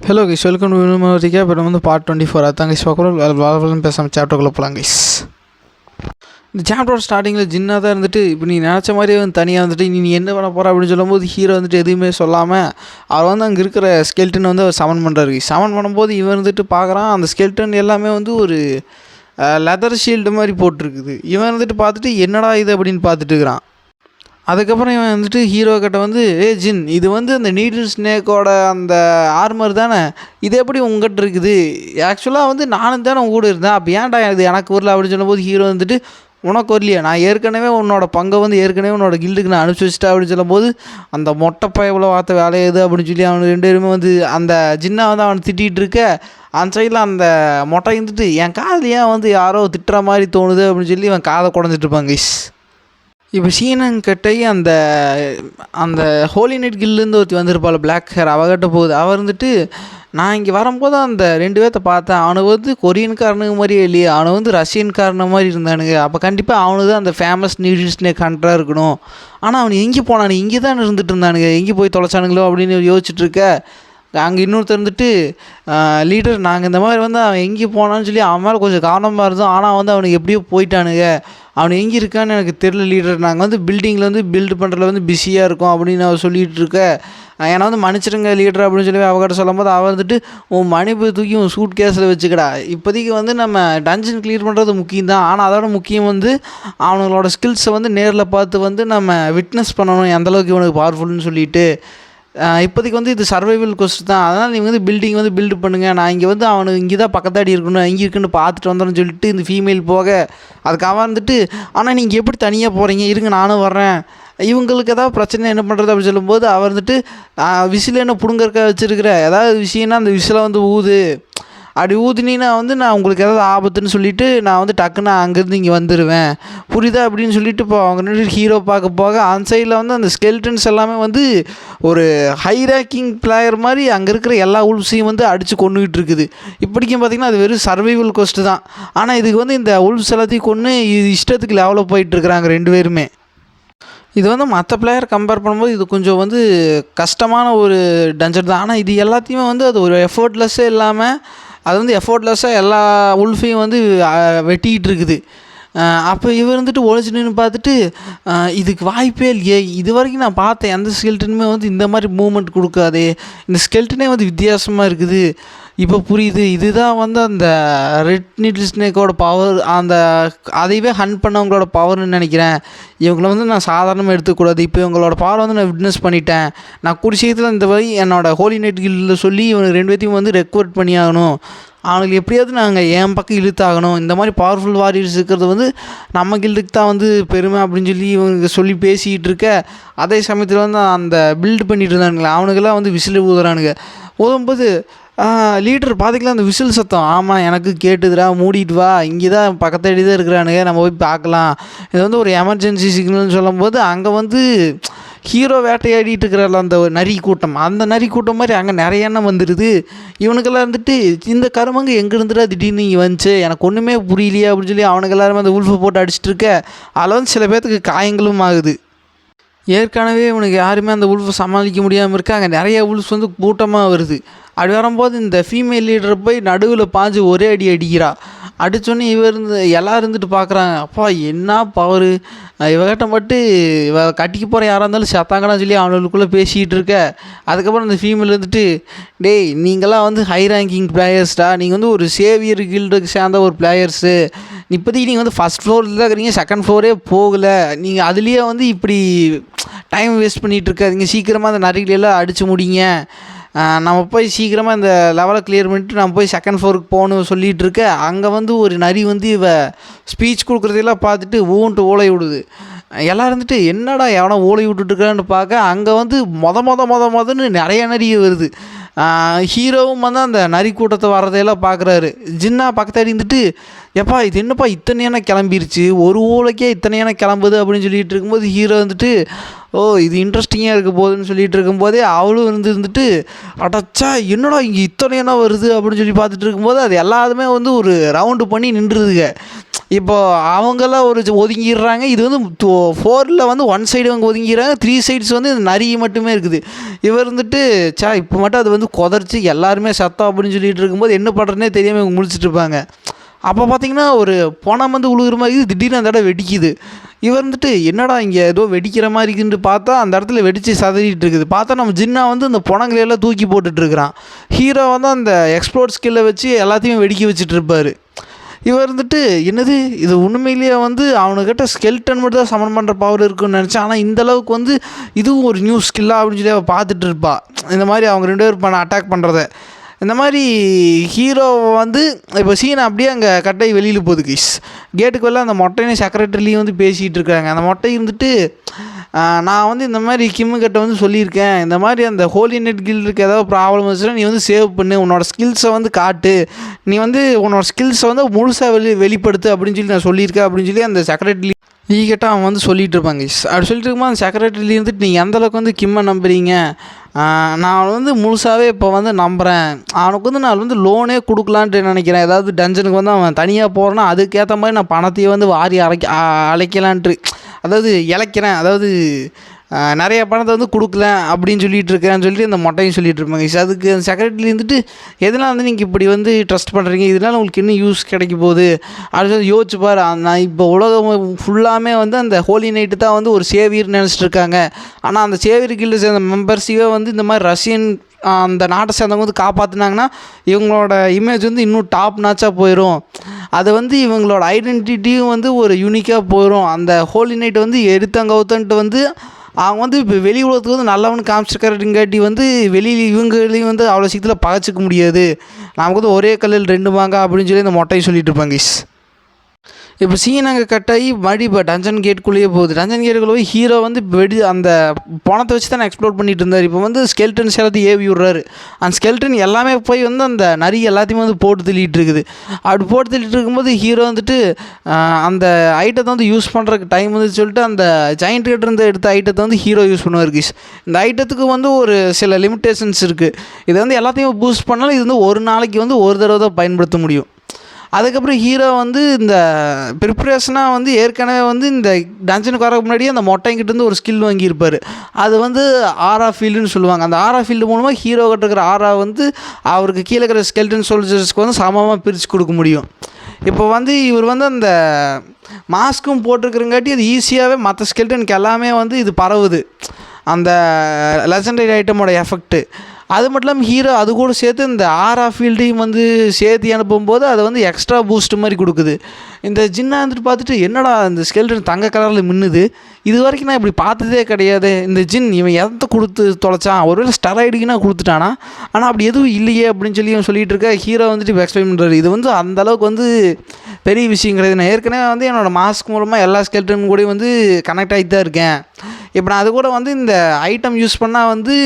Hello guys welcome to இப்போ நம்ம வந்து பார்ட் டுவெண்ட்டி ஃபோர் அதான் கைஸ் பார்க்குறோம் வளவலன்னு பேசாமல் சாப்டருக்குள்ளே போகலாம் கைஸ் இந்த சாப்டரோட ஸ்டார்டிங்கில் ஜின்னாக தான் இருந்துட்டு இப்போ நீ நினச்ச மாதிரியே வந்து தனியாக வந்துட்டு நீ நீ என்ன பண்ண போகிற அப்படின்னு சொல்லும்போது ஹீரோ வந்துட்டு எதுவுமே சொல்லாமல் அவர் வந்து அங்கே இருக்கிற ஸ்கெல்டன் வந்து அவர் சமன் பண்ணுறாரு சமன் பண்ணும்போது இவன் வந்துட்டு பார்க்குறான் அந்த ஸ்கெல்டன் எல்லாமே வந்து ஒரு லெதர் ஷீல்டு மாதிரி போட்டிருக்குது. இவன் வந்துட்டு பார்த்துட்டு என்னடா இது? அப்படின்னு பார்த்துட்டு இருக்கிறான். அதுக்கப்புறம் இவன் வந்துட்டு ஹீரோ கிட்ட வந்து ஏ ஜின் இது வந்து அந்த நீடில் ஸ்னேக்கோட அந்த ஆர்மர் தானே? இது எப்படி உங்ககிட்ட இருக்குது? ஆக்சுவலாக வந்து நானும் தானே கூட இருந்தேன். அப்போ ஏன்டா இது எனக்கு வரல? அப்படின்னு சொல்லும்போது ஹீரோ வந்துட்டு உனக்கு வரலையா. நான் ஏற்கனவே உன்னோட பங்கை வந்து ஏற்கனவே உன்னோட கில்டுக்கு நான் அனுப்பிச்சி வச்சிட்டேன். அப்படின்னு சொல்லும்போது அந்த மொட்டை பயவில் வார்த்த வேலையுது அப்படின்னு சொல்லி அவன் ரெண்டு பேருமே வந்து அந்த ஜின்னா வந்து அவனை திட்டிகிட்டு இருக்க அந்த சைடில் அந்த மொட்டை இருந்துட்டு என் காதில் ஏன் வந்து யாரோ திட்டுற மாதிரி தோணுது? அப்படின்னு சொல்லி அவன் காதை குடஞ்சிட்டு இருப்பாங்க இஸ் இப்போ சீனங்கிட்டே அந்த அந்த ஹோலி நைட் கில்லேருந்து ஒருத்தி வந்திருப்பாள் பிளாக் ஹேர் அவகிட்ட போகுது. அவள் இருந்துட்டு நான் இங்கே வரும்போது அந்த ரெண்டு பேர்த்த பார்த்தேன். அவனுக்கு வந்து கொரியன்காரனுங்க மாதிரியே இல்லையே. அவனை வந்து ரஷ்யன்காரன மாதிரி இருந்தானுங்க. அப்போ கண்டிப்பாக அவனுக்கு தான் அந்த ஃபேமஸ் நியூடிஸ்னே கண்ட்ராக இருக்கணும். ஆனால் அவன் எங்கே போனானு? இங்கே தான் இருந்துட்டு இருந்தானுங்க. எங்கே போய் தொலைச்சானுங்களோ? அப்படின்னு யோசிச்சுட்டு இருக்க அங்கே இன்னொருத்தர் இருந்துட்டு லீடர் நாங்கள் இந்த மாதிரி வந்து அவன் எங்கே போனான்னு சொல்லி அவன் மேலே கொஞ்சம் காரணமாக இருந்தோம். ஆனால் வந்து அவனுக்கு எப்படியோ போயிட்டானுங்க. அவன் எங்கே இருக்கான்னு எனக்கு தெரில லீடர் நாங்கள் வந்து பில்டிங்கில் வந்து பில்டு பண்ணுறதுல வந்து பிஸியாக இருக்கோம் அப்படின்னு அவன் சொல்லிகிட்டு இருக்க. ஏன்னா வந்து மன்னிச்சிடுங்க லீடர் அப்படின்னு சொல்லி அவகிட்ட சொல்லும்போது அவள் வந்துட்டு உன் மணிப்பு தூக்கி உன் சூட் கேஸில் வச்சுக்கடா. இப்போதைக்கு வந்து நம்ம டஞ்சன் கிளியர் பண்ணுறது முக்கியம் தான். ஆனால் அதோட முக்கியம் வந்து அவனுங்களோட ஸ்கில்ஸை வந்து நேரில் பார்த்து வந்து நம்ம விட்னஸ் பண்ணணும் எந்தளவுக்கு இவனுக்கு பவர்ஃபுல்னு சொல்லிட்டு. இப்போதைக்கு வந்து இது சர்வைவல் கொஸ்ட் தான். அதனால் நீங்கள் வந்து பில்டிங் வந்து பில்டு பண்ணுங்கள் நான் இங்கே வந்து அவனுக்கு இங்கே தான் பக்கத்தாடி இருக்கணும். இங்கே இருக்குன்னு பார்த்துட்டு வந்தோம்னு சொல்லிட்டு இந்த ஃபீமேல் போக அதுக்கு அவன் வந்துட்டு ஆனால் நீங்கள் எப்படி தனியாக போகிறீங்க இருங்க நானும் வர்றேன். இவங்களுக்கு ஏதாவது பிரச்சனை என்ன பண்ணுறது அப்படின்னு சொல்லும்போது அவர் வந்துட்டு விசில் என்ன பிடுங்கறக்க வச்சுருக்கிற? ஏதாவது விஷயம்னா அந்த விசிலை வந்து ஊது. அப்படி ஊதுனீன்னா வந்து நான் உங்களுக்கு ஏதாவது ஆபத்துன்னு சொல்லிவிட்டு நான் வந்து டக்குன்னு அங்கேருந்து இங்கே வந்துடுவேன் புரியுதா அப்படின்னு சொல்லிட்டு இப்போ அவங்க நின்று ஹீரோ பார்க்க போக அந்த சைடில் வந்து அந்த ஸ்கெல்டன்ஸ் எல்லாமே வந்து ஒரு ஹை ரேக்கிங் பிளேயர் மாதிரி அங்கே இருக்கிற எல்லா உல்ஃப்ஸையும் வந்து அடித்து கொண்டுகிட்டு இருக்குது. இப்படிக்கும் பார்த்திங்கன்னா அது வெறும் சர்வைவல் கொஸ்ட்டு தான். ஆனால் இதுக்கு வந்து இந்த உல்ஃப்ஸ் எல்லாத்தையும் கொண்டு இது இஷ்டத்துக்கு லெவலில் போயிட்டுருக்குறாங்க ரெண்டு பேருமே. இது வந்து மற்ற பிளேயர் கம்பேர் பண்ணும்போது இது கொஞ்சம் வந்து கஷ்டமான ஒரு டஞ்சர் தான். ஆனால் இது எல்லாத்தையுமே வந்து அது ஒரு எஃபர்ட்லெஸ்ஸே இல்லாமல் அது வந்து எஃபோர்ட்லெஸ்ஸாக எல்லா உல்ஃபையும் வந்து வெட்டிக்கிட்டு இருக்குது அப்போ இவர் வந்துட்டு ஒழிச்சு நின்று பார்த்துட்டு இதுக்கு வாய்ப்பே இல்லையே. இது வரைக்கும் நான் பார்த்தேன். எந்த ஸ்கெல்டனுமே வந்து இந்த மாதிரி மூமெண்ட் கொடுக்காதே. இந்த ஸ்கெல்டனே வந்து வித்தியாசமாக இருக்குது. இப்போ புரியுது. இதுதான் வந்து அந்த ரெட் நீட்டில் ஸ்னேக்கோட பவர் அந்த அதையவே ஹன் பண்ணவங்களோட பவர்னு நினைக்கிறேன். இவங்கள வந்து நான் சாதாரணமாக எடுத்துக்கூடாது இப்போ இவங்களோட பவர் வந்து நான் விட்னஸ் பண்ணிட்டேன். நான் கூடிய இந்த வழி என்னோடய ஹோலி நைட் கில்டில் சொல்லி இவனுக்கு ரெண்டு பேர்த்தையும் வந்து ரெக்வர்ட் பண்ணி ஆகணும் எப்படியாவது நாங்கள் என் பக்கம் இழுத்தாகணும். இந்த மாதிரி பவர்ஃபுல் வாரியர்ஸ் இருக்கிறது வந்து நம்ம கில்டுக்கு தான் வந்து பெருமை அப்படின்னு சொல்லி இவங்க சொல்லி பேசிக்கிட்டு இருக்க அதே சமயத்தில் வந்து அந்த பில்டு பண்ணிட்டு இருந்தானுங்களே. அவனுக்கெல்லாம் வந்து விசில் ஊதுறானுங்க. ஊதும்போது லீடர் பார்த்திங்களா அந்த விசில் சத்தம். ஆமாம் எனக்கு கேட்டுதுடா மூடிட்டு வா. இங்கே தான் பக்கத்தடி தான் இருக்கிறானுங்க. நம்ம போய் பார்க்கலாம். இது வந்து ஒரு எமர்ஜென்சி சிக்னல்னு சொல்லும்போது அங்கே வந்து ஹீரோ வேட்டையாடிட்டு இருக்கிற அந்த ஒரு நரி கூட்டம். அந்த நரி கூட்டம் மாதிரி அங்கே நிறைய எண்ணம் வந்துடுது இவனுக்கெல்லாம் இருந்துட்டு இந்த கருமங்க எங்கே இருந்துடா திடீர்னு இங்கே வந்துச்சு? எனக்கு ஒன்றுமே புரியலையே அப்படின்னு சொல்லி அவனுக்கு எல்லாருமே அந்த உல்ஃபை போட்டு அடிச்சிட்டு இருக்க. அதில் வந்து சில பேர்த்துக்கு காயங்களும் ஆகுது. ஏற்கனவே இவனுக்கு யாருமே அந்த உல்ஃபை சமாளிக்க முடியாமல் இருக்க அங்கே நிறைய உல்ஃப்ஸ் வந்து கூட்டமாக வருது. அப்படி வரும்போது இந்த ஃபீமேல் லீடர் போய் நடுவில் பாஞ்சு ஒரே அடி அடிக்கிறா. அடித்தோன்னே இவர் இருந்து எல்லோரும் இருந்துட்டு பார்க்குறாங்க அப்பா என்ன பவர் இவகிட்ட மட்டும் இவ கட்டிக்க போகிற யாராக இருந்தாலும் சத்தாங்கன்னு சொல்லி அவனுக்குள்ளே பேசிகிட்டு இருக்க. அதுக்கப்புறம் அந்த ஃபீமேல் இருந்துட்டு டேய் நீங்களாம் வந்து ஹை ரேங்கிங் பிளேயர்ஸ்டா நீங்கள் வந்து ஒரு சேவியர் கில்டுக்கு சேர்ந்த ஒரு பிளேயர்ஸு இப்போதைக்கு நீங்கள் வந்து ஃபஸ்ட் ஃப்ளோரில் தான் இருக்கிறீங்க. செகண்ட் ஃப்ளோரே போகலை. நீங்கள் அதுலேயே வந்து இப்படி டைம் வேஸ்ட் பண்ணிகிட்டு இருக்காதிங்க. சீக்கிரமாக அந்த நரிகளெல்லாம் அடித்து முடிங்க. நம்ம போய் சீக்கிரமாக இந்த லெவலை கிளியர் பண்ணிட்டு நம்ம போய் செகண்ட் ஃப்ளோருக்கு போகணும் சொல்லிகிட்டு இருக்க அங்கே வந்து ஒரு நரி வந்து இவ ஸ்பீச் கொடுக்குறதெல்லாம் பார்த்துட்டு ஊன்ட்டு ஓலை விடுது. எல்லாம் இருந்துட்டு என்னடா எவனோ ஓலை விட்டுட்டுருக்கான்னு பார்க்க அங்கே வந்து மொத மொத மொத மொதன்னு நிறைய நரி வருது. ஹீரோவும் வந்து அந்த நரி கூட்டத்தை வர்றதையெல்லாம் பார்க்குறாரு ஜின்னா பக்கத்தாடி இருந்துட்டு எப்பா இது என்னப்பா இத்தனையான கிளம்பிருச்சு? ஒரு ஊழைக்கே இத்தனையான கிளம்புது? அப்படின்னு சொல்லிட்டு இருக்கும்போது ஹீரோ வந்துட்டு ஓ இது இன்ட்ரெஸ்டிங்காக இருக்க போகுதுன்னு சொல்லிட்டு இருக்கும்போதே அவளும் இருந்து இருந்துட்டு அடச்சா என்னடா இங்கே இத்தனையான வருது? அப்படின்னு சொல்லி பார்த்துட்டு இருக்கும்போது அது எல்லாத்துமே வந்து ஒரு ரவுண்டு பண்ணி நின்றுதுங்க. இப்போ அவங்கெல்லாம் ஒரு ஒதுங்கிடுறாங்க. இது வந்து ஃபோரில் வந்து ஒன் சைடு அவங்க ஒதுங்கிறாங்க த்ரீ சைட்ஸ் வந்து நரி மட்டுமே இருக்குது. இவர் இருந்துட்டு சா இப்போ மட்டும் அது வந்து குதறிச்சு எல்லாருமே சத்தம் அப்படின்னு சொல்லிட்டு இருக்கும்போது என்ன பண்ணுறதுனே தெரியாமல் இவங்க முடிச்சுட்டு இருப்பாங்க. அப்போ பார்த்தீங்கன்னா ஒரு பணம் வந்து உழுகுற மாதிரி இருக்குது, திடீர்னு அந்த இடம் வெடிக்குது. இவர் வந்துட்டு என்னடா இங்கே ஏதோ வெடிக்கிற மாதிரி இருக்குன்னு பார்த்தா அந்த இடத்துல வெடித்து சதறிட்டு இருக்குது. பார்த்தா நம்ம ஜின்னா வந்து அந்த புணங்களையெல்லாம் தூக்கி போட்டுட்ருக்கிறான் ஹீரோ வந்து அந்த எக்ஸ்ப்ளோர் ஸ்கில்லை வச்சு எல்லாத்தையும் வெடிக்க வச்சுட்டு இருப்பார். இவர் வந்துட்டு என்னது? இது உண்மையிலேயே வந்து அவனுக்கிட்ட ஸ்கெல்டன் மட்டும் தான் சமன் பண்ணுற பவர் இருக்குன்னு நினச்சேன். ஆனால் இந்த அளவுக்கு வந்து இதுவும் ஒரு நியூ ஸ்கில்லாக அப்படின்னு சொல்லி அவள் பார்த்துட்டு இருப்பாள் இந்த மாதிரி அவங்க ரெண்டு பேரும் பண்ண அட்டாக் பண்ணுறத இந்த மாதிரி ஹீரோ வந்து இப்போ சீன் அப்படியே அங்கே கட்டை வெளியில் போகுது கிஷ் கேட்டுக்கு வெளில அந்த மொட்டையும் செக்ரட்டரிலையும் வந்து பேசிகிட்டு இருக்காங்க. அந்த மொட்டை இருந்துட்டு நான் வந்து இந்த மாதிரி கிம்முக்கிட்ட வந்து சொல்லியிருக்கேன். இந்த மாதிரி அந்த ஹோலி நெட் கில்டுக்கு ஏதாவது ப்ராப்ளம் வந்துச்சுன்னா நீ வந்து சேவ் பண்ணு. உன்னோட ஸ்கில்ஸை வந்து காட்டு. நீ வந்து உன்னோட ஸ்கில்ஸை வந்து முழுசாக வெளி வெளிப்படுத்து அப்படின்னு சொல்லி நான் சொல்லியிருக்கேன் அப்படின்னு சொல்லி அந்த செக்ரட்டரி நீ கேட்டால் அவன் வந்து சொல்லிகிட்டு இருப்பாங்க. கைஸ் அப்படி சொல்லிட்டு இருக்கும்போது அந்த செக்ரட்டரியில் இருந்துட்டு நீங்கள் எந்தளவுக்கு வந்து கிம்மை நம்புறீங்க? நான் அவனை வந்து முழுசாகவே இப்போ வந்து நம்புகிறேன் அவனுக்கு வந்து நான் வந்து லோனே கொடுக்கலான்ட்டு நினைக்கிறேன். ஏதாவது டஞ்சனுக்கு வந்து அவன் தனியாக போகிறேன்னா அதுக்கேற்ற மாதிரி நான் பணத்தையே வந்து வாரி அரைக்க அழைக்கலான்ட்டு. அதாவது இழைக்கிறேன். அதாவது நிறைய பணத்தை வந்து கொடுக்கல அப்படின்னு சொல்லிட்டு இருக்கிறேன்னு சொல்லிட்டு இந்த மொட்டையும் சொல்லிட்டு இருப்பாங்க. அதுக்கு அந்த செக்ரட்டரி இருந்துட்டு எதனால் வந்து நீங்கள் இப்படி வந்து ட்ரஸ்ட் பண்ணுறீங்க இதனால் உங்களுக்கு இன்னும் யூஸ் கிடைக்க போகுது? அப்படின்னு சொல்லி யோசிச்சு பாரு. நான் இப்போ உலகம் ஃபுல்லாமே வந்து அந்த ஹோலி நைட்டு தான் வந்து ஒரு சேவியர்னு நினச்சிட்டு இருக்காங்க. ஆனால் அந்த சேவியர் கில்டு சேர்ந்த மெம்பர்ஸையே வந்து இந்த மாதிரி ரஷ்யன் அந்த நாட்டை சேர்ந்தவங்க வந்து காப்பாற்றினாங்கன்னா இவங்களோட இமேஜ் வந்து இன்னும் டாப் நாச்சாக போயிடும் அது வந்து இவங்களோட ஐடென்டிட்டியும் வந்து ஒரு யூனிக்காக போயிடும் அந்த ஹோலி நைட் வந்து எடுத்தங்கவுத்தன்ட்டு வந்து அவங்க வந்து இப்போ வெளி உலகத்துக்கு வந்து நல்லவனு காமிச்சிருக்காருங்காட்டி வந்து வெளியில் இவங்களையும் வந்து அவ்வளோ சீக்கிரத்தில் பகச்சிக்க முடியாது நமக்கு வந்து ஒரே கல்லில் ரெண்டு மாங்க அப்படின்னு சொல்லி இந்த மொட்டையை சொல்லிட்டு இருப்பாங்க guys. இப்போ சீன் அங்கே கட் ஆகி மறுபடி இப்போ டஞ்சன் கேட்டுக்குள்ளேயே போகுது டஞ்சன் கேட்டுக்குள்ளே போய் ஹீரோ வந்து வெடி அந்த பணத்தை வச்சு தான் எக்ஸ்ப்ளோர் பண்ணிட்டு இருந்தார். இப்போ வந்து ஸ்கெல்டன்ஸ் எல்லாத்தையும் ஏவி விடுறாரு. அந்த ஸ்கெல்டன் எல்லாமே போய் வந்து அந்த நரி எல்லாத்தையுமே வந்து போட்டு தள்ளிட்டு இருக்குது. அப்படி போட்டு தள்ளிட்டு இருக்கும்போது ஹீரோ வந்துட்டு அந்த ஐட்டத்தை வந்து யூஸ் பண்ணுறதுக்கு டைம் வந்து சொல்லிட்டு அந்த ஜாயிண்ட் கிட்ட இருந்து எடுத்த ஐட்டத்தை வந்து ஹீரோ யூஸ் பண்ணுவார் கிஸ் இந்த ஐட்டத்துக்கு வந்து ஒரு சில லிமிட்டேஷன்ஸ் இருக்குது இதை வந்து எல்லாத்தையும் பூஸ்ட் பண்ணாலும் இது வந்து ஒரு நாளைக்கு வந்து ஒரு தடவை தான் பயன்படுத்த முடியும். அதுக்கப்புறம் ஹீரோ வந்து இந்த ப்ரிப்ரேஷனாக வந்து ஏற்கனவே வந்து இந்த டஞ்சனுக்கு வரக்கு முன்னாடியே அந்த மொட்டைங்கிட்டருந்து ஒரு ஸ்கில் வாங்கியிருப்பார். அது வந்து ஆரா ஃபீல்டுன்னு சொல்லுவாங்க. அந்த ஆரா ஃபீல்டு மூலமாக ஹீரோ கிட்ட இருக்கிற ஆரா வந்து அவருக்கு கீழே இருக்கிற ஸ்கெல்டன் சோல்ஜர்ஸ்க்கு வந்து சமமாக பிரித்து கொடுக்க முடியும். இப்போ வந்து இவர் வந்து அந்த மாஸ்க்கும் போட்டிருக்கிறங்காட்டி அது ஈஸியாகவே மற்ற ஸ்கெல்டனுக்கு எல்லாமே வந்து இது பரவுது. அந்த லெஜண்டரி ஐட்டமோட எஃபெக்ட்டு அது மட்டும் இல்லாமல் ஹீரோ அது கூட சேர்த்து இந்த ஆரா ஃபீல்டையும் வந்து சேர்த்து அனுப்பும்போது அதை வந்து எக்ஸ்ட்ரா பூஸ்ட் மாதிரி கொடுக்குது. இந்த ஜின்னா வந்துட்டு பார்த்துட்டு என்னடா இந்த ஸ்கெல்டன் தங்க கலரில் மின்னுது? இது வரைக்கும் நான் இப்படி பார்த்ததே கிடையாது. இந்த ஜின் இவன் எதை கொடுத்து தொலைச்சான்? ஒருவேளை ஸ்டெராய்டுக்குன்னா கொடுத்துட்டானா? ஆனால் அப்படி எதுவும் இல்லையே அப்படின்னு சொல்லி இவன் சொல்லிட்டு இருக்க ஹீரோ வந்துட்டு இப்போ எக்ஸ்பிளைன் பண்ணுறாரு இது வந்து அந்த அளவுக்கு வந்து பெரிய விஷயம் கிடையாது. நான் ஏற்கனவே வந்து என்னோடய மாஸ்க் மூலமாக எல்லா ஸ்கெல்டன் கூடயும் வந்து கனெக்ட் ஆகி தான் இருக்கேன். இப்போ நான் அது கூட வந்து இந்த ஐட்டம் யூஸ் பண்ணால் வந்து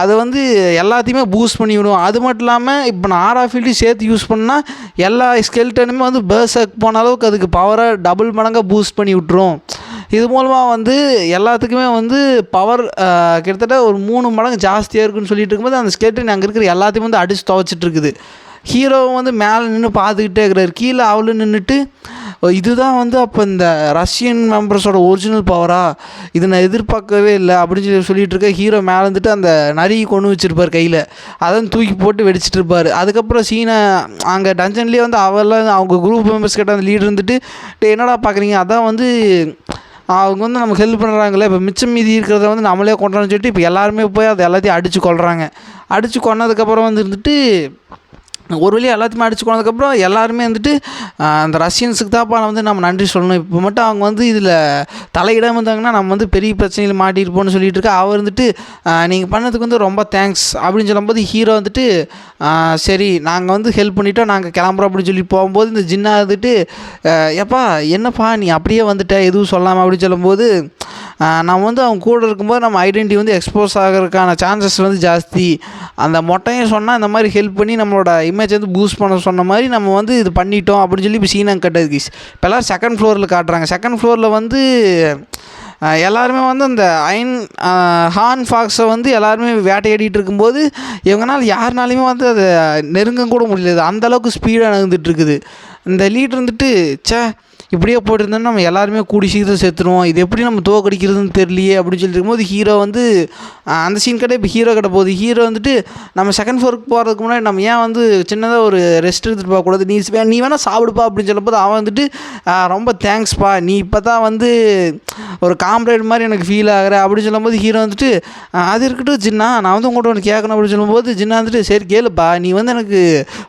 அது வந்து எல்லாத்தையுமே பூஸ்ட் பண்ணி விடும். அது மட்டும் இல்லாமல் இப்போ நான் ஆர் ஃபீல்டையும் சேர்த்து யூஸ் பண்ணால் எல்லா ஸ்கெல்டனுமே வந்து பேர்ஸாக போன அளவுக்கு அதுக்கு பவரை டபுள் மடங்காக பூஸ்ட் பண்ணி விட்டுரும். இது மூலமாக வந்து எல்லாத்துக்குமே வந்து பவர் கிட்டத்தட்ட ஒரு மூணு மடங்கு ஜாஸ்தியாக இருக்குன்னு சொல்லிட்டு இருக்கும்போது அந்த ஸ்கெல்டன் அங்கே இருக்கிற எல்லாத்தையும் வந்து அடித்து துவைச்சிட்டு இருக்குது. ஹீரோவும் வந்து மேலே நின்று பார்த்துக்கிட்டே இருக்கிறார். கீழே அவளும் நின்றுட்டு இதுதான் வந்து அப்போ இந்த ரஷ்யன் மெம்பர்ஸோட ஒரிஜினல் பவரா இது நான் எதிர்பார்க்கவே இல்லை. அப்படின்னு சொல்லி சொல்லிட்டு இருக்க ஹீரோ மேலே வந்துட்டு அந்த நரியை கொண்டு வச்சிருப்பார் கையில். அதான் தூக்கி போட்டு வெடிச்சிட்டு இருப்பார். அதுக்கப்புறம் சீனை அங்கே டஞ்சன்லேயே வந்து அவெல்லாம் அவங்க குரூப் மெம்பர்ஸ் கிட்ட அந்த லீடர் இருந்துட்டு என்னடா பார்க்குறீங்க அதான் வந்து அவங்க வந்து நமக்கு ஹெல்ப் பண்ணுறாங்களே இப்போ மிச்சம் மீதி இருக்கிறத வந்து நம்மளே கொண்டான்னு சொல்லிட்டு இப்போ எல்லாருமே போய் அதை எல்லாத்தையும் அடித்து கொள்கிறாங்க அடித்து கொன்னதுக்கப்புறம் வந்து இருந்துட்டு ஒரு வழியாக எல்லாத்தையுமே அடிச்சு போனதுக்கப்புறம் எல்லாருமே வந்துட்டு அந்த ரஷ்யன்ஸுக்கு தான்ப்பா வந்து நம்ம நன்றி சொல்லணும். இப்போ மட்டும் அவங்க வந்து இதில் தலையிடாமல் இருந்தாங்கன்னா நம்ம வந்து பெரிய பிரச்சனையில் மாட்டிருப்போம்னு சொல்லிட்டு இருக்கா அவர் வந்துட்டு நீங்கள் பண்ணதுக்கு வந்து ரொம்ப தேங்க்ஸ் அப்படின்னு சொல்லும்போது ஹீரோ வந்துட்டு சரி நாங்கள் வந்து ஹெல்ப் பண்ணிட்டோம் நாங்கள் கிளம்புறோம் அப்படின்னு சொல்லி போகும்போது இந்த ஜின்னா வந்துட்டு எப்பா என்னப்பா நீ அப்படியே வந்துட்ட எதுவும் சொல்லாமல் அப்படின்னு சொல்லும்போது நம்ம வந்து அவங்க கூட இருக்கும்போது நம்ம ஐடென்டிட்டி வந்து எக்ஸ்போஸ் ஆகிறதுக்கான சான்சஸ் வந்து ஜாஸ்தி. அந்த மொட்டையும் சொன்னால் இந்த மாதிரி ஹெல்ப் பண்ணி நம்மளோட இமேஜ் வந்து பூஸ்ட் பண்ண சொன்ன மாதிரி நம்ம வந்து இது பண்ணிட்டோம் அப்படின்னு சொல்லி இப்போ சீனாங்க கட்டது கீஸ் இப்போ எல்லோரும் செகண்ட் ஃப்ளோரில் காட்டுறாங்க. செகண்ட் ஃப்ளோரில் வந்து எல்லாருமே வந்து அந்த அயன் ஹார்ன் ஃபாக்ஸை வந்து எல்லாருமே வேட்டையாடிட்டு இருக்கும்போது இவங்கனால யாருனாலையுமே வந்து அதை நெருங்க கூட முடியல. அந்த அளவுக்கு ஸ்பீடாக நகர்ந்துட்டு இருக்குது. இந்த லீட் இருந்துட்டு சே இப்படியே போயிட்டு நம்ம எல்லாருமே கூடி சீக்கிரம் செத்துருவோம். இது எப்படி நம்ம தோக்கடிக்கிறதுன்னு தெரியலையே அப்படின்னு சொல்லிட்டு இருக்கும்போது ஹீரோ வந்து அந்த சீன் கடை இப்போ ஹீரோ கடை போகுது. ஹீரோ வந்துட்டு நம்ம செகண்ட் ஃபோருக்கு போகிறதுக்கு முன்னாடி நம்ம ஏன் வந்து சின்னதாக ஒரு ரெஸ்ட் எடுத்துகிட்டு போகக்கூடாது நீ நீ வேணால் சாப்பிடுப்பா அப்படின்னு சொல்லும்போது அவன் வந்துட்டு ரொம்ப தேங்க்ஸ்ப்பா நீ இப்போ தான் வந்து ஒரு காம்ரேட் மாதிரி எனக்கு ஃபீல் ஆகுற அப்படின்னு சொல்லும்போது ஹீரோ வந்துட்டு அது இருக்கட்டும் ஜின்னா நான் வந்து உங்கள்கிட்ட ஒன்று கேட்கணும் அப்படின்னு சொல்லும்போது ஜின்னா வந்துட்டு சரி கேளுப்பா. நீ வந்து எனக்கு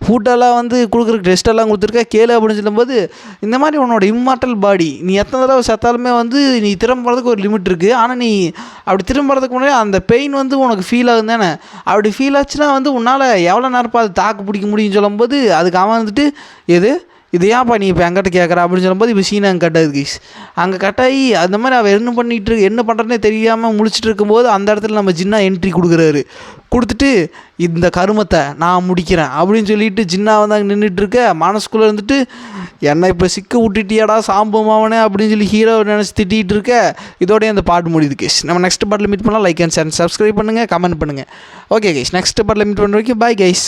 ஃபுட்டெல்லாம் வந்து கொடுக்குறக்கு ரெஸ்ட் எல்லாம் கொடுத்துருக்க கேளு அப்படின்னு சொல்லும்போது இந்த மாதிரி உன்னோட இம்மார்டல் பாடி நீ எத்தனை தடவை செத்தாலுமே வந்து நீ திரும்புறதுக்கு ஒரு லிமிட் இருக்குது ஆனால் நீ அப்படி திரும்புறதுக்கு முன்னாடி அந்த பெயின் வந்து உனக்கு ஃபீல் ஆகுது தானே? அப்படி ஃபீல் ஆச்சுன்னா வந்து உன்னால் எவ்வளோ நேரப்பா அது தாக்கு பிடிக்க முடியும்னு சொல்லும்போது அதுக்கு அவன் வந்துட்டு எது? இது ஏன்ப்பா நீ இப்போ என்கிட்ட கேட்குற அப்படின்னு சொல்லும்போது இப்போ சீனா அங்கே கட்டாது கீஸ் அங்கே கட்டாயி அந்த மாதிரி அவள் என்ன பண்ணிகிட்டு என்ன பண்ணுறதுனே தெரியாமல் முழிச்சிட்டு இருக்கும்போது அந்த இடத்துல நம்ம ஜின்னா என்ட்ரி கொடுக்குறாரு. கொடுத்துட்டு இந்த கருமத்தை நான் முடிக்கிறேன் அப்படின்னு சொல்லிட்டு ஜின்னா வந்து அங்கே நின்றுட்டு இருக்க மனசுக்குள்ளே இருந்துட்டு என்னை இப்போ சிக்க விட்டுட்டியாடா சாம்பு மாவனே அப்படின்னு சொல்லி ஹீரோ நினச்சி திட்டிகிட்டு இருக்க. இதோடய அந்த பாட்டு முடியுது கேஷ் நம்ம நெக்ஸ்ட் பாட்டில் மீட் பண்ணலாம். லைக் அண்ட் சேனல் சப்ஸ்கிரைப் பண்ணுங்கள் கமெண்ட் பண்ணுங்கள் ஓகே கைஸ் நெக்ஸ்ட் பாட்டில் மீட் பண்ணுற வரைக்கும் பாய் கைஸ்